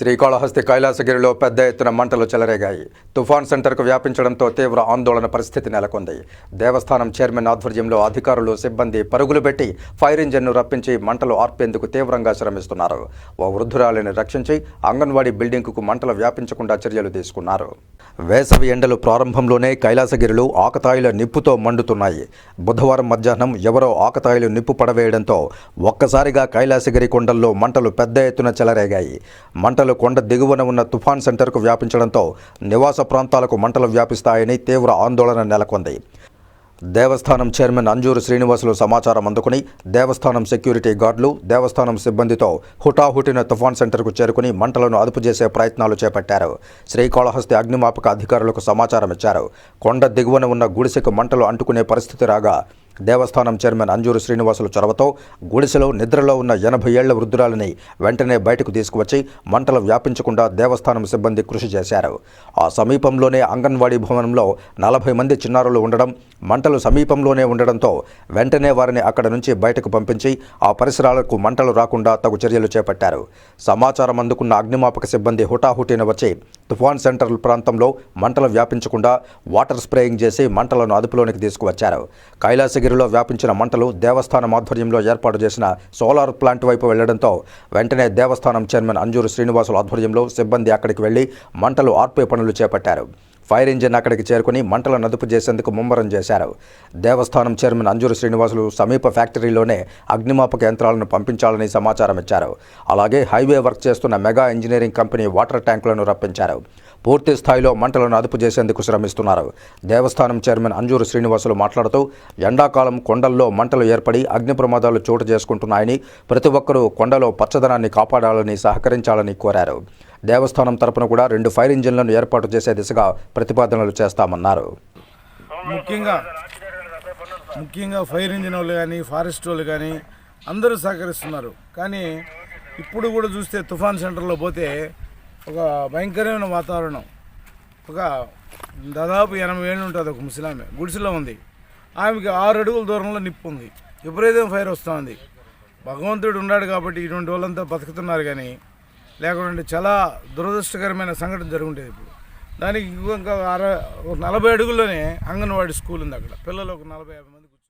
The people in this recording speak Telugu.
శ్రీకాళహస్తి కైలాసగిరిలో పెద్ద ఎత్తున మంటలు చెలరేగాయి. తుఫాన్ సెంటర్కు వ్యాపించడంతో తీవ్ర ఆందోళన పరిస్థితి నెలకొంది. దేవస్థానం చైర్మన్ ఆధ్వర్యంలో అధికారులు సిబ్బంది పరుగులు పెట్టి ఫైర్ ఇంజిన్ను రప్పించి మంటలు ఆర్పేందుకు తీవ్రంగా శ్రమిస్తున్నారు. ఓ వృద్ధురాలిని రక్షించి అంగన్వాడీ బిల్డింగ్కు మంటలు వ్యాపించకుండా చర్యలు తీసుకున్నారు. వేసవి ఎండలు ప్రారంభంలోనే కైలాసగిరిలో ఆకతాయిల నిప్పుతో మండుతున్నాయి. బుధవారం మధ్యాహ్నం ఎవరో ఆకతాయిలు నిప్పు పడవేయడంతో ఒక్కసారిగా కైలాసగిరి కొండల్లో మంటలు పెద్ద ఎత్తున చెలరేగాయి. మంటలు కొండ దిగువన ఉన్న తుఫాన్ సెంటర్కు వ్యాపించడంతో నివాస ప్రాంతాలకు మంటలు వ్యాపిస్తాయని తీవ్ర ఆందోళన నెలకొంది. దేవస్థానం చైర్మన్ అంజూరు శ్రీనివాసులు సమాచారం అందుకుని దేవస్థానం సెక్యూరిటీ గార్డులు దేవస్థానం సిబ్బందితో హుటాహుటిన తుఫాన్ సెంటర్కు చేరుకుని మంటలను అదుపు చేసే ప్రయత్నాలు చేపట్టారు. శ్రీకాళహస్తి అగ్నిమాపక అధికారులకు సమాచారం ఇచ్చారు. కొండ దిగువన ఉన్న గుడిసెకు మంటలు అంటుకునే పరిస్థితి రాగా దేవస్థానం చైర్మన్ అంజూరు శ్రీనివాసులు చొరవతో గుడిసెలో నిద్రలో ఉన్న ఎనభై ఏళ్ళ వృద్ధురాలిని వెంటనే బయటకు తీసుకువచ్చి మంటలు వ్యాపించకుండా దేవస్థానం సిబ్బంది కృషి చేశారు. ఆ సమీపంలోనే అంగన్వాడీ భవనంలో నలభై మంది చిన్నారులు ఉండడం మంటలు సమీపంలోనే ఉండడంతో వెంటనే వారిని అక్కడ నుంచి బయటకు పంపించి ఆ పరిసరాలకు మంటలు రాకుండా తగు చర్యలు చేపట్టారు. సమాచారం అందుకున్న అగ్నిమాపక సిబ్బంది హుటాహుటిన వచ్చి తుఫాన్ సెంటర్ ప్రాంతంలో మంటలు వ్యాపించకుండా వాటర్ స్ప్రేయింగ్ చేసి మంటలను అదుపులోనికి తీసుకువచ్చారు. కైలాసగిరిలో వ్యాపించిన మంటలు దేవస్థానం ఆధ్వర్యంలో ఏర్పాటు చేసిన సోలార్ ప్లాంట్ వైపు వెళ్ళడంతో వెంటనే దేవస్థానం చైర్మన్ అంజూరు శ్రీనివాసుల ఆధ్వర్యంలో సిబ్బంది అక్కడికి వెళ్ళి మంటలు ఆర్పే పనులు చేపట్టారు. ఫైర్ ఇంజిన్ అక్కడికి చేరుకుని మంటలను అదుపు చేసేందుకు ముమ్మరం చేశారు. దేవస్థానం చైర్మన్ అంజూరు శ్రీనివాసులు సమీప ఫ్యాక్టరీలోనే అగ్నిమాపక యంత్రాలను పంపించాలని సమాచారం ఇచ్చారు అలాగే హైవే వర్క్ చేస్తున్న మెగా ఇంజనీరింగ్ కంపెనీ వాటర్ ట్యాంకులను రప్పించారు. పూర్తి స్థాయిలో మంటలను అదుపు చేసేందుకు శ్రమిస్తున్నారు. దేవస్థానం చైర్మన్ అంజూరు శ్రీనివాసులు మాట్లాడుతూ ఎండాకాలం కొండల్లో మంటలు ఏర్పడి అగ్ని ప్రమాదాలు చోటు చేసుకుంటున్నాయని ప్రతి ఒక్కరూ కొండలో పచ్చదనాన్ని కాపాడాలని సహకరించాలని కోరారు. దేవస్థానం తరపున కూడా రెండు ఫైర్ ఇంజిన్లను ఏర్పాటు చేసే దిశగా ప్రతిపాదనలు చేస్తామన్నారు. ముఖ్యంగా ముఖ్యంగా ఫైర్ ఇంజిన్ వాళ్ళు కానీ ఫారెస్ట్ వాళ్ళు కానీ అందరూ సహకరిస్తున్నారు. కానీ ఇప్పుడు కూడా చూస్తే తుఫాన్ సెంటర్లో పోతే ఒక భయంకరమైన వాతావరణం. ఒక దాదాపు ఎనభై ఏళ్ళు ఉంటుంది ఒక ముసలామె. గుడిసెలో ఉంది. ఆమెకి ఆరు అడుగుల దూరంలో నిప్పు ఉంది. విపరీతం ఫైర్ వస్తుంది. భగవంతుడు ఉన్నాడు కాబట్టి ఇటువంటి వాళ్ళంతా బతుకుతున్నారు కానీ లేకుంటే చాలా దురదృష్టకరమైన సంఘటన జరుగుంటుంది ఇప్పుడు. దానికి ఇంకా అర ఒక నలభై అడుగుల్లోనే అంగన్వాడీ స్కూల్ ఉంది అక్కడ. పిల్లలు ఒక నలభై యాభై మంది